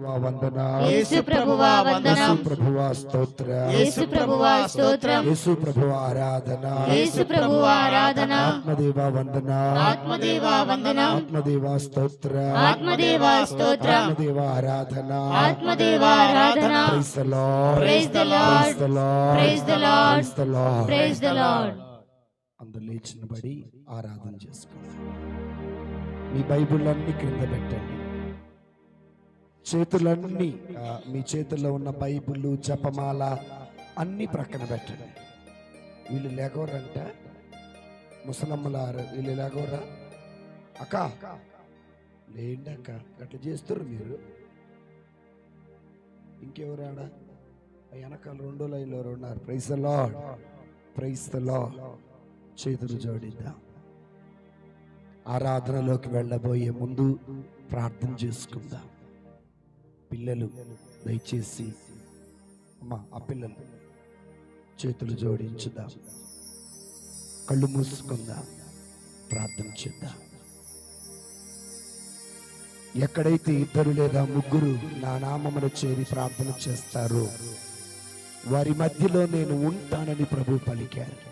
ప్రభువా వందన. యేసు ప్రభువా వందనం. యేసు ప్రభువా స్తోత్ర. యేసు ప్రభువా స్తోత్రం. యేసు ప్రభువా ఆరాధన. యేసు ప్రభువా ఆరాధన. ఆత్మదేవా వందన. ఆత్మదేవా వందనం. ఆత్మదేవా స్తోత్ర. ఆత్మదేవా స్తోత్రం. ఆత్మదేవా ఆరాధన. ఆత్మదేవా ఆరాధన. Praise the Lord Praise the Lord. Praise the Lord Praise the Lord. Praise the Lord praise the Lord అందరు లేచిన బడి ఆరాధన చేసుకోండి. మీ బైబిళ్ళన్నీ క్రింద పెట్టండి. చేతులన్నీ మీ చేతుల్లో ఉన్న బైబిల్ జపమాల అన్ని ప్రక్కన పెట్టండి. వీళ్ళు లేకోరంట ముసలమ్మలారు? వీళ్ళు లేకోరా అక్క లేండి అక్క. అట్లా చేస్తారు మీరు. ఇంకెవరాడా వెనకాల రెండో లైన్లో ఉన్నారు. ప్రైస్ ద ప్రైస్ ద చేతులు జోడిద్దాం ఆరాధనలోకి వెళ్ళబోయే ముందు ప్రార్థన చేసుకుందాం. పిల్లలు దయచేసి అమ్మ ఆ పిల్లలు చేతులు జోడించుదాం? కళ్ళు మూసుకుందాం? ప్రార్థన చేద్దాం? ఎక్కడైతే ఇద్దరు లేదా ముగ్గురు నా నామమును చేరి ప్రార్థన చేస్తారో వారి మధ్యలో నేను ఉంటానని ప్రభు పలికారు.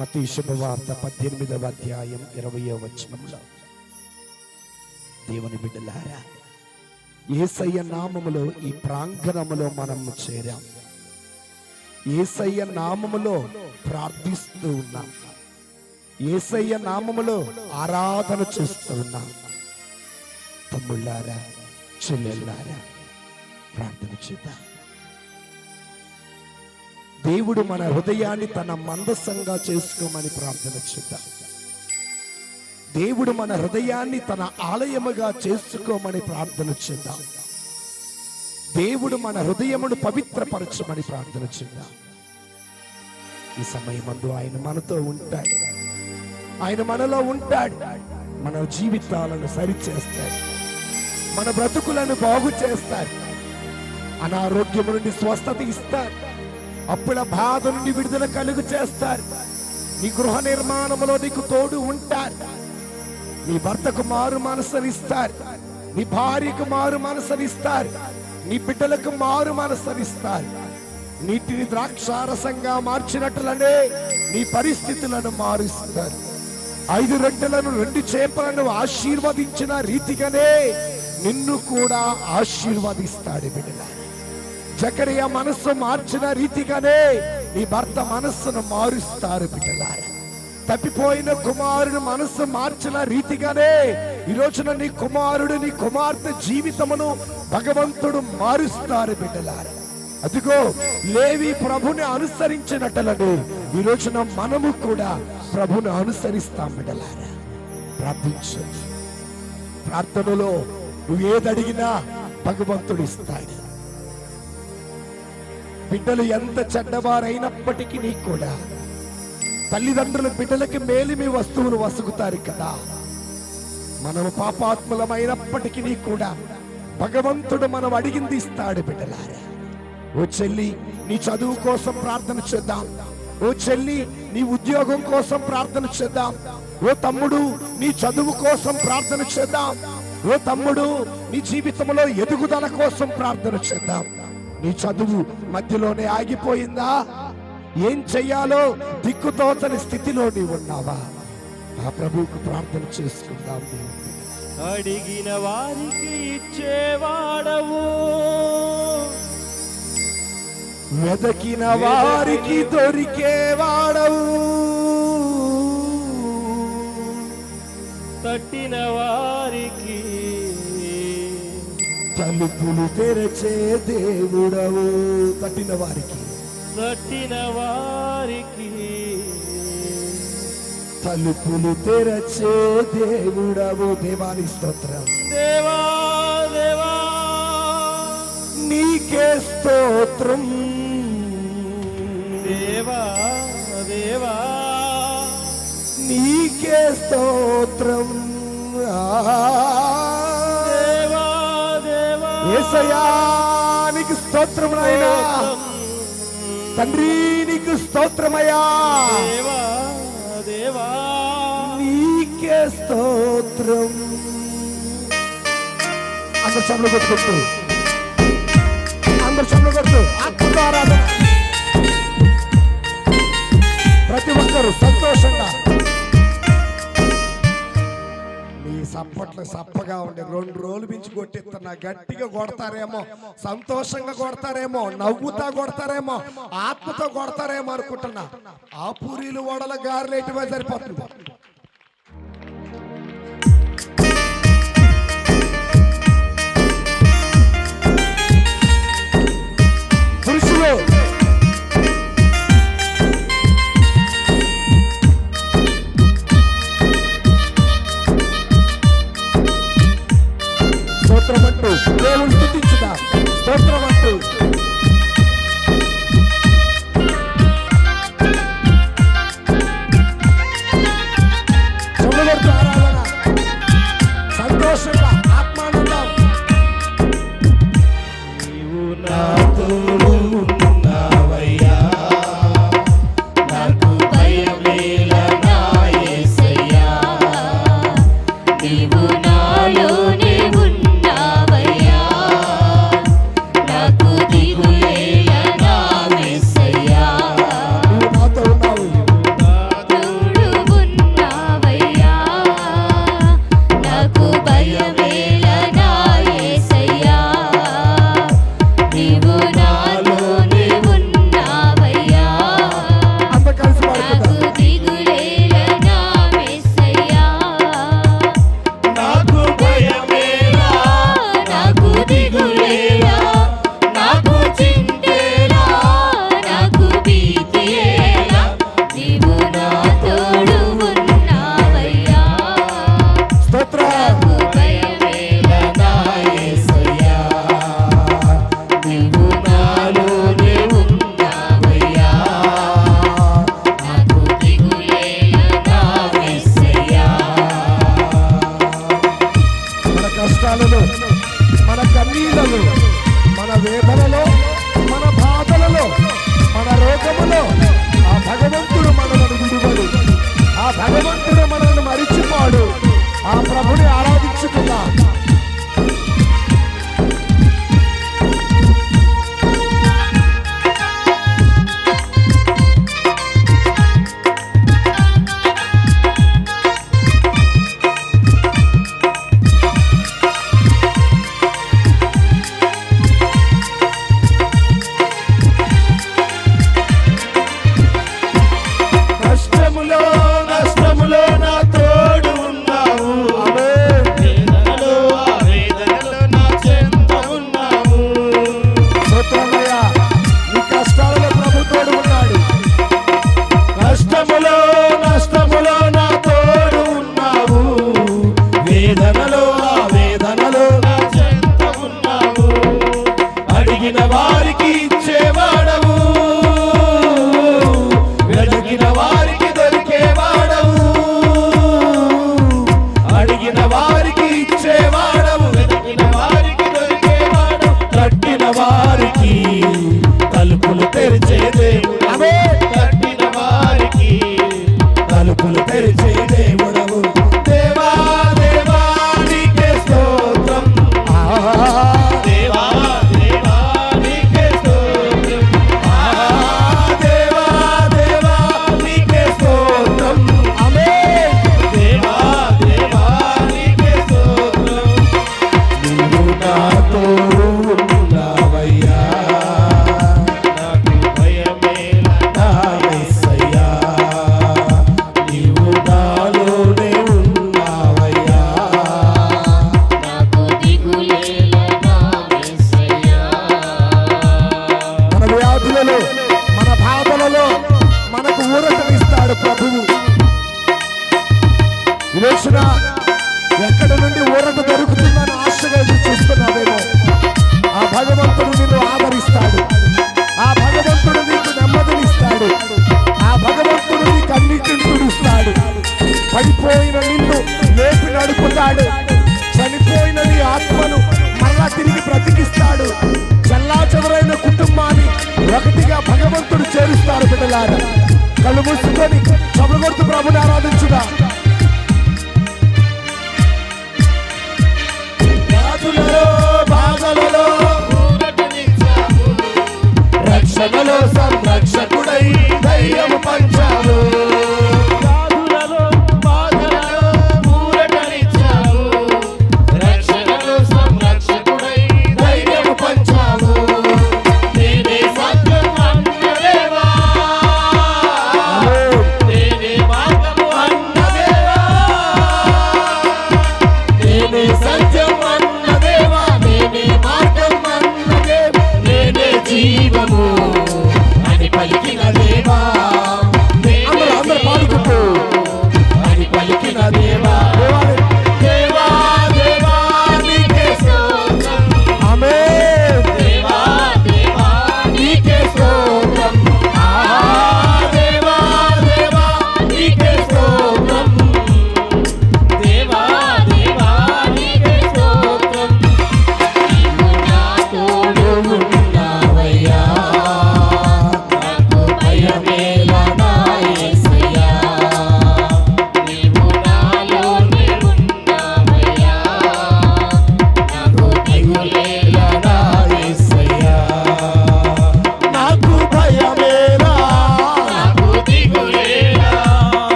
మత శుభవార్త పద్దెనిమిదవ అధ్యాయం ఇరవయో వచనంలో. దేవుని బిడ్డలారా ఏసయ్య నామములో ఈ ప్రాంగణములో మనం చేరాం. ఏసయ్య నామములో ప్రార్థిస్తూ ఉన్నాం. ఏసయ్య నామములో ఆరాధన చేస్తూ ఉన్నాం. తమ్ముళ్ళారా చెల్లెళ్ళారా ప్రార్థన చేద్దాం. దేవుడు మన హృదయాన్ని తన మందసంగా చేసుకోమని ప్రార్థన చేద్దాం. దేవుడు మన హృదయాన్ని తన ఆలయముగా చేసుకోమని ప్రార్థన చేద్దాం. దేవుడు మన హృదయమును పవిత్రపరచమని ప్రార్థన చేద్దాం. ఈ సమయమందు ఆయన మనతో ఉంటాడు. ఆయన మనలో ఉంటాడు. మన జీవితాలను సరిచేస్తాడు. మన బ్రతుకులను బాగు చేస్తాడు. అనారోగ్యము నుండి స్వస్థత ఇస్తాడు. అప్పుల బాధ నుండి విడుదల కలుగు చేస్తారు నీ గృహ నిర్మాణంలో నీకు తోడు ఉంటారు నీ భర్తకు మారు మనసరిస్తారు నీ భార్యకు మారు మనసరిస్తారు నీ బిడ్డలకు మారు మనసరిస్తారు నీటిని ద్రాక్షారసంగా మార్చినట్లనే నీ పరిస్థితులను మారుస్తారు. ఐదు రొట్టెలను రెండు చేపలను ఆశీర్వదించిన రీతిగానే నిన్ను కూడా ఆశీర్వదిస్తాడు బిడ్డల. జకరియ మనస్సు మార్చిన రీతిగానే నీ భర్త మనస్సును మారుస్తారు బిడ్డలారా. తప్పిపోయిన కుమారుడు మనస్సు మార్చిన రీతిగానే ఈ రోజున నీ కుమారుడు నీ కుమార్తె జీవితమును భగవంతుడు మారుస్తారు బిడ్డలారు. అదిగో లేవి ప్రభుని అనుసరించినట్లని ఈ రోజున మనము కూడా ప్రభుని అనుసరిస్తాం బిడ్డలారా. ప్రార్థించు ప్రార్థనలో నువ్వు ఏదడిగినా భగవంతుడు ఇస్తాడు. బిడ్డలు ఎంత చెడ్డవారైనప్పటికీ నీకు కూడా తల్లిదండ్రుల బిడ్డలకి మేలిమి వస్తువులు వసుకుతారు కదా. మనము పాపాత్ములమైనప్పటికీ కూడా భగవంతుడు మనం అడిగింది ఇస్తాడు బిడ్డలారా. ఓ చెల్లి నీ చదువు కోసం ప్రార్థన చేద్దాం. ఓ చెల్లి నీ ఉద్యోగం కోసం ప్రార్థన చేద్దాం. ఓ తమ్ముడు నీ చదువు కోసం ప్రార్థన చేద్దాం. ఓ తమ్ముడు నీ జీవితంలో ఎదుగుదల కోసం ప్రార్థన చేద్దాం. నీ చదువు మధ్యలోనే ఆగిపోయిందా? ఏం చెయ్యాలో దిక్కుతోచని స్థితిలో నీవు ఉన్నావా? ఆ ప్రభువుకు ప్రార్థన చేసుకుందాం అడిగిన వారికి ఇచ్చేవాడవు. వెదకిన వారికి దొరికేవాడవు. తట్టిన వారికి తలుపులు తెరచే దేవుడవు. తట్టిన వారికి తట్టిన వారికి. తలుపులు తెరచే దేవుడవు దేవాని స్తోత్రం. దేవా దేవా. నీకే స్తోత్రం. దేవా దేవా. నీకే స్తోత్రం. దేవా దేవా. యేసయ్యా నీకు స్తోత్రం. నాయనా తండ్రి నీకు స్తోత్రమయా దేవా దేవా. నీకే స్తోత్రం. అందరు చెమలు కొట్టుకొట్టు అందరు చెమలు కొట్టు ప్రతి ఒక్కరూ సంతోషంగా. సప్పట్లు సప్పగా ఉండే. రెండు రోజులు మించి కొట్టిస్తున్నా. గట్టిగా కొడతారేమో సంతోషంగా కొడతారేమో నవ్వుతా కొడతారేమో ఆత్మతో కొడతారేమో అనుకుంటున్నా. ఆ పూరీలు వడల గారులు ఎటువంటి సరిపోతుంది?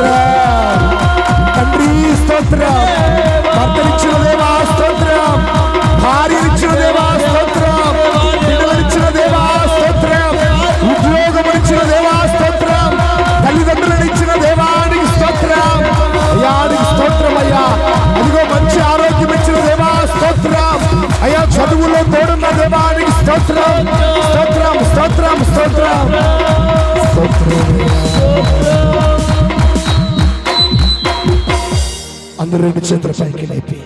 స్తోత్రం. తండ్రి స్తోత్రం. భర్తనిచ్చిన దేవా స్తోత్రం. భార్యనిచ్చిన దేవా స్తోత్రం. పిల్లలిచ్చిన దేవా స్తోత్రం. ఉద్యోగమునిచ్చిన దేవా స్తోత్రం. తల్లిదండ్రులనిచ్చిన దేవానికి స్తోత్రం. అయ్యానికి స్తోత్రం అయ్యా. అదిగో మంచి ఆరోగ్యం ఇచ్చిన దేవా స్తోత్రం. అయ్యా చదువులో తోడున్న దేవానికి స్తోత్రం. స్తోత్రం స్తోత్రం స్తోత్రం. అందరు రెండు చేతుల పైకి లేపి.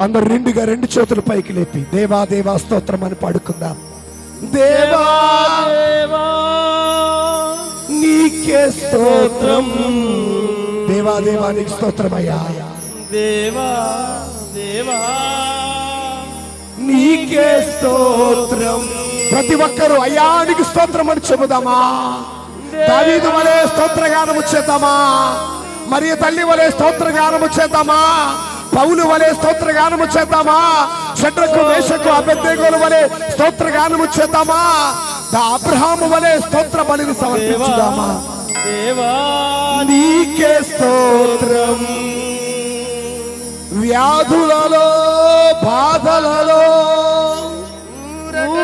అందరు రెండుగా రెండు చేతుల పైకి లేపి. దేవా దేవా స్తోత్రం అని పాడుకుందాం. దేవా దేవా నీకే స్తోత్రం. దేవా దేవా నీకు స్తోత్రం అయ్యా. దేవా దేవా. నీకే స్తోత్రం. ప్రతి ఒక్కరు అయ్యానికి స్తోత్రం అని చెబుదామా. దావీదు వలె స్తోత్రగానము చేద్దామా. మరియు తల్లి వలె స్తోత్రగానము చేద్దామా? పౌలు వలె స్తోత్రగానము చేద్దామా? షడ్రకు మేషకు అభ్యర్థేగోలు వలె స్తోత్రగానము చేద్దామా? దా అబ్రహాము వలె స్తోత్ర బలిని సమర్పించుదామా? నీకే స్తోత్రం. వ్యాధులలో బాధలలో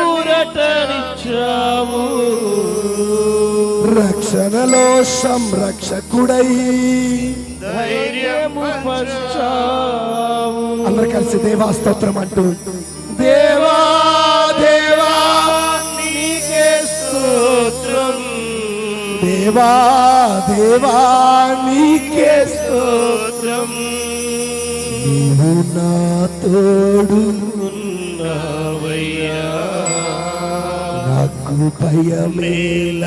ఊరటనిచ్చావు. రక్షణలో సంరక్షకుడై. అందరు కలిసి దేవా స్తోత్రం అంటూ. దేవా దేవా నీకే స్తోత్రం. దేవా దేవా నీకే స్తోత్రం. నీవు నా తోడు ఉన్నావయ్యా. నాకు భయమేల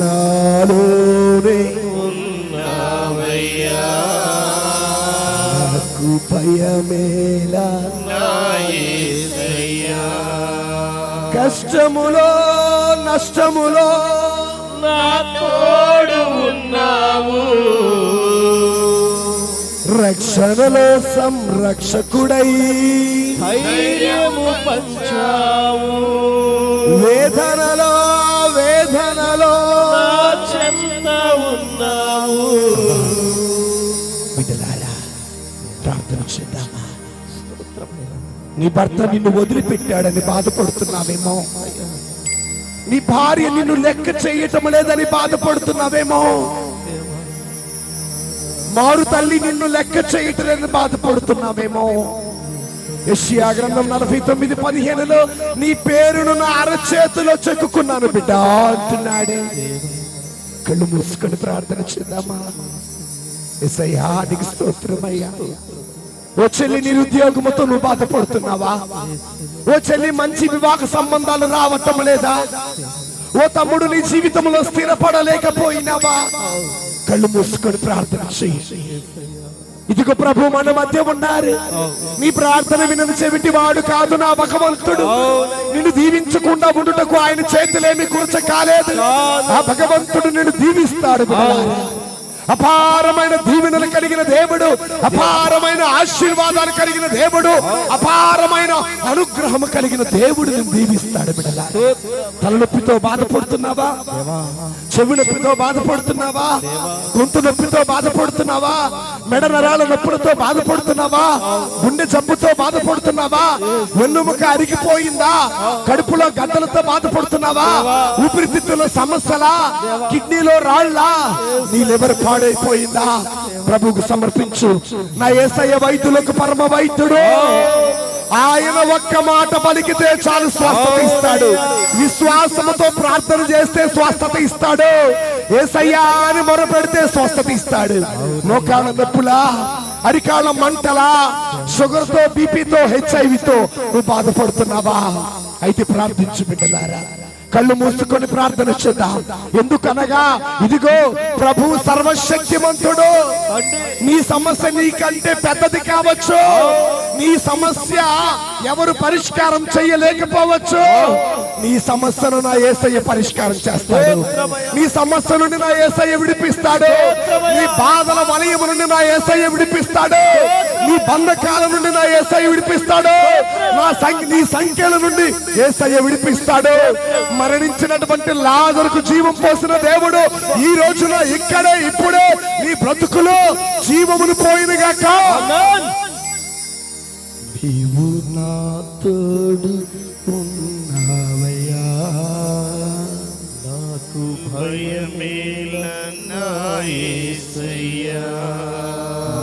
నాలోనే ఉన్నావయ్యా నాకు భయమేలా కష్టములో నష్టములో నా తోడు ఉన్నావు. రక్షణలో సంరక్షకుడై. ధైర్యము పంచావు. వేదనలో వేదనలో. చెంత ఉన్నావు. బిడ్డలారా ప్రార్థన చేద్దామా? నీ భర్త నిన్ను వదిలిపెట్టాడని బాధపడుతున్నావేమో. నీ భార్య నిన్ను లెక్క చేయటం లేదని బాధపడుతున్నావేమో. మారు తల్లి నిన్ను లెక్క చేయటం బాధపడుతున్నామేమో. బాధపడుతున్నావేమో గ్రంథం నలభై తొమ్మిది పదిహేనులో నీ పేరును నా అరచేతిలో చెక్కుకున్నాను బిడ్డ అంటున్నాడు. కళ్ళు మూసుకొని ప్రార్థన చేద్దామా? ఎసయ్యా నీకు స్తోత్రమయ్యా ఓ చెల్లి నిరుద్యోగముతో నువ్వు బాధపడుతున్నావా? ఓ చెల్లి మంచి వివాహ సంబంధాలు రావటం లేదా? ఓ తమ్ముడు నీ జీవితంలో స్థిరపడలేకపోయినావా? కళ్ళు మూసుకొని ప్రార్థన చేయి. ఇదిగో ప్రభు మన మధ్య ఉన్నారు. నీ ప్రార్థన వినని చెవిటి వాడు కాదు నా భగవంతుడు. నిన్ను దీవించకుండా ఉండుటకు ఆయన చేతులేమి కూర్చ కాలేదు. ఆ భగవంతుడు నిన్ను దీవిస్తాడు అపారమైన దీవెనలు కలిగిన దేవుడు అపారమైన ఆశీర్వాదాలు కలిగిన దేవుడు అపారమైన అనుగ్రహము కలిగిన దేవుడు నేను దీవిస్తాడు బిడ్డలా తలనొప్పితో బాధపడుతున్నావా? చెవి నొప్పితో బాధపడుతున్నావా? గొంతు నొప్పితో బాధపడుతున్నావా? మెడ నరాల నొప్పులతో బాధపడుతున్నావా? గుండె జబ్బుతో బాధపడుతున్నావా? వెన్నుముక అరిగిపోయిందా? కడుపులో గద్దలతో బాధపడుతున్నావా? ఊపిరితిత్తుల సమస్యలా? కిడ్నీలో రాళ్ళ? నీ లివర్ పాడైపోయిందా? ప్రభువుకు సమర్పించు. నా ఏసయ్య వైద్యులకు పరమ వైద్యుడు. ఆయన ఒక్క మాట పలికితే చాలు స్వస్థత ఇస్తాడు. విశ్వాసముతో ప్రార్థన చేస్తే స్వస్థత ఇస్తాడు. ఏసయ్యా అని మొరపెడితే స్వస్థత ఇస్తాడు. మోకాళ్ళ నొప్పులా? అరికాళ్ళ మంటలా? షుగర్తో బీపీతో హెచ్ఐవితో నువ్వు బాధపడుతున్నావా? అయితే ప్రార్థించు బిడ్డలారా. కళ్ళు మూసుకొని ప్రార్థన చేద్దాం. ఎందుకనగా ఇదిగో ప్రభు సర్వశక్తిమంతుడు. నీ సమస్య నీకంటే పెద్దది కావచ్చు. నీ సమస్య ఎవరు పరిష్కారం చేయలేకపోవచ్చు. నీ సమస్యను నా ఏసయ్య పరిష్కారం చేస్తాడు. నీ సమస్య నుండి నా ఏసయ్య విడిపిస్తాడు. నీ బాధల వలయము నుండి నా ఏసయ్య విడిపిస్తాడు. నీ బంధకాల నుండి నా ఏసయ్య విడిపిస్తాడు. నా సంఖ్య నీ సంఖ్యల నుండి ఏసయ్య విడిపిస్తాడు. మరణించినటువంటి లాజరుకు జీవం పోసిన దేవుడు ఈ రోజున ఇక్కడే ఇప్పుడే నీ బ్రతుకులో జీవమును పోయినగాక నీవు నా తోడు ఉన్నావయ్యా. నాకు భయమేలన్నా యేసయ్యా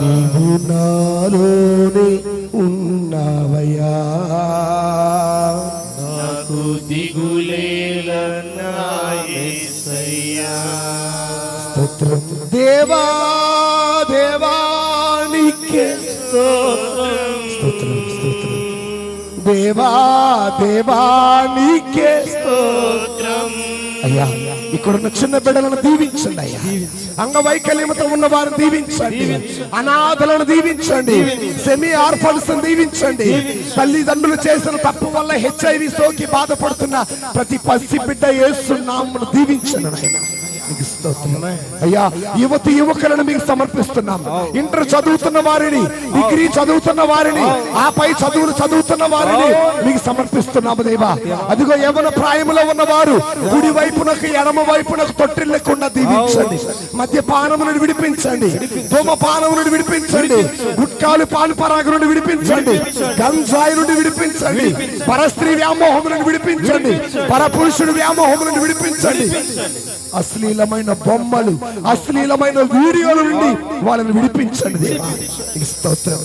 నీవు నాలోనే ఉన్నావయ్యా. నాకు దిగులేలన్నా యేసయ్యా స్తోత్రం. దేవా దేవానికే స్తోత్రం. స్తోత్రం స్తోత్రం. దేవా దేవానికే స్తోత్రం. అయ్యా ఇక్కడున్న చిన్న బిడ్డలను దీవించండి అయ్యా. అంగవైకల్యంతో ఉన్న వారిని దీవించండి. అనాథలను దీవించండి. సెమీ ఆర్ఫన్స్ దీవించండి. తల్లిదండ్రులు చేసిన తప్పు వల్ల హెచ్ఐవి సోకి బాధపడుతున్న ప్రతి పసి బిడ్డ ఏసునామను దీవించండి నాయనా. అయ్యా యువతి యువకులను మీకు సమర్పిస్తున్నాం. ఇంటర్ చదువుతున్న వారిని డిగ్రీ చదువుతున్న వారిని ఆపై చదువులు చదువుతున్న వారిని మీకు సమర్పిస్తున్నాము దేవా. అదిగో యవన ప్రాయములో ఉన్నవారు కుడి వైపునకు ఎడమ వైపునకు తొట్టిల్లకుండా దీవించండి. మద్యపానము నుండి విడిపించండి. ధూమపానము నుండి విడిపించండి. గుట్కాలు పాలు పరాగు నుండి విడిపించండి. గంజాయి నుండి విడిపించండి. పరస్త్రీ వ్యామోహం నుండి విడిపించండి. పరపురుషుడు వ్యామోహం నుండి విడిపించండి. అశ్లీలమైన బొమ్మలు అశ్లీలమైన వీడియోల నుండి వాళ్ళని విడిపించండి దేవా స్తోత్రం.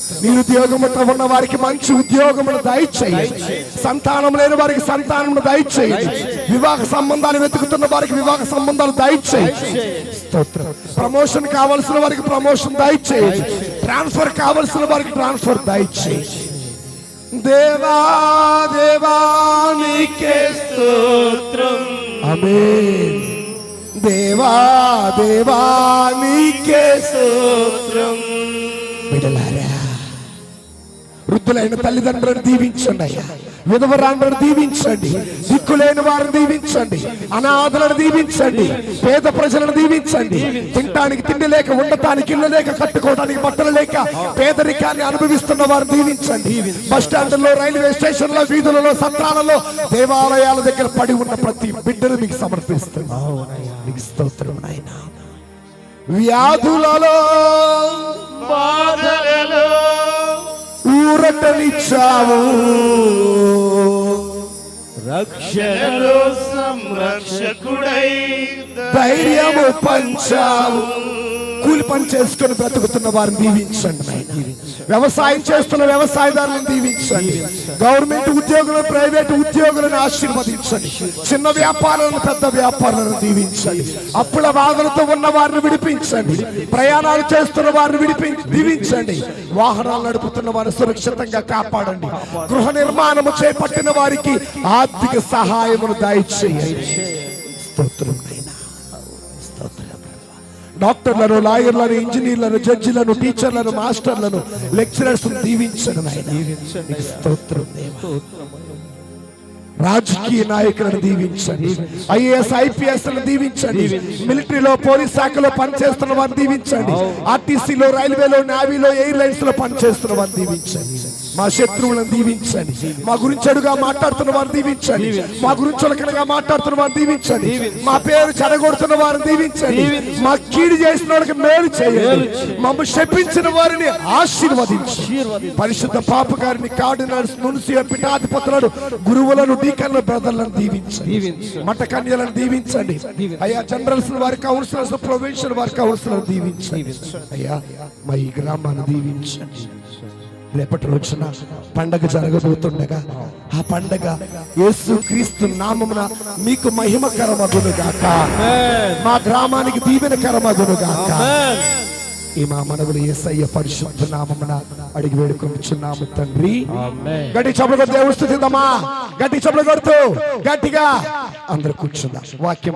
ఉన్న వారికి మంచి ఉద్యోగమును దయచేయండి. సంతానం లేని వారికి సంతానమును దయచేయండి. వివాహ సంబంధాలు వెతుకుతున్న వారికి వివాహ సంబంధాలు దయచేయండి. స్తోత్రం. ప్రమోషన్ కావలసిన వారికి ప్రమోషన్ దయచేయండి. ట్రాన్స్ఫర్ కావలసిన వారికి ట్రాన్స్ఫర్ దయచేయండి. దేవా దేవా స్తోత్రం. ఆమేన్. దేవా దేవా నీకే స్తోత్రం. బిడలారా వృద్ధులైన తల్లిదండ్రులను దీవించండి అయ్యా. విధవరాండ్రను దీవించండి. దిక్కులేని వారిని దీవించండి. అనాథలను దీవించండి. పేద ప్రజలను దీవించండి. తినటానికి తిండి లేక ఉండటానికి ఇల్లు లేక కట్టుకోవడానికి బట్టలు లేక పేదరికాన్ని అనుభవిస్తున్న వారిని దీవించండి. బస్ స్టాండ్లో రైల్వే స్టేషన్లో వీధులలో సత్రాలలో దేవాలయాల దగ్గర పడి ఉన్న ప్రతి బిడ్డను మీకు సమర్పిస్తున్నాం. మీకు స్తోత్రం వ్యాధులలో బాధలలో ఊరటనిచ్చావు. రక్షణలో సంరక్షకుడై ధైర్యము పంచావు. కూలి పని చేసుకొని బ్రతుకుతున్న వారిని దీవించండి. వ్యవసాయం చేస్తున్న వ్యవసాయదారులను దీవించండి. గవర్నమెంట్ ఉద్యోగులను ప్రైవేట్ ఉద్యోగులను ఆశీర్వదించండి. చిన్న వ్యాపారాలను పెద్ద వ్యాపారాలను దీవించండి. అప్పుల బాధలతో ఉన్న వారిని విడిపించండి. ప్రయాణాలు చేస్తున్న వారిని విడిపి దీవించండి. వాహనాలు నడుపుతున్న వారిని సురక్షితంగా కాపాడండి. గృహ నిర్మాణము చేపట్టిన వారికి ఆర్థిక సహాయమును దయచేయండి. స్తోత్రం. డాక్టర్లను లాయర్లను ఇంజనీర్లను జడ్జిలను టీచర్లను మాస్టర్లను లెక్చరర్స్ దీవించడం స్తోత్రం రాజకీయ నాయకులను దీవించండి. ఐఏఎస్ ఐపీఎస్ దీవించండి. మిలిటరీలో పోలీస్ శాఖలో పనిచేస్తున్న వారిని దీవించండి. ఆర్టీసీలో రైల్వేలో నేవీలో ఎయిర్లైన్స్లో పనిచేస్తున్న వారిని దీవించండి. మా శత్రువులను దీవించండి. మా గురించి అడుగా మాట్లాడుతున్న వారిని దీవించండి. మా గురించి చులకనగా మాట్లాడుతున్న వారిని దీవించండి. మా పేరు చెడగొడుతున్న వారిని దీవించండి. మా కీడు చేసిన వాళ్ళకి మేలు చేయండి. మమ్మ శపించిన వారిని ఆశీర్వదించి పరిశుద్ధ పాప గారిని కార్డినల్స్ మున్సి పిఠాధిపతులను గురువులను డీకన్ల బ్రదర్లను దీవించండి. మఠ కన్యలను దీవించండి. అయ్యా జనరల్స్ వారి కౌన్సిలర్స్ ప్రొవిన్షియల్ వారి కౌన్సిలర్ దీవించండి. అయ్యా మా ఈ గ్రామాన్ని దీవించండి. రేపటి రోజున పండగ జరగబోతుండగా ఆ పండగ యేసు క్రీస్తు నామమున మీకు మహిమకరమగును గాక మా గ్రామానికి దీవెనకరమగును గాక ఈ మా మనవులు యేసయ్య పరిశుద్ధ నామమున అడిగి వేడుకొంచున్నాము తండ్రి. గట్టి చప్పుడు స్థుతిద్దామా? గట్టి చప్పుడు కొడుతూ గట్టిగా. అందరూ కూర్చుందాం. వాక్యం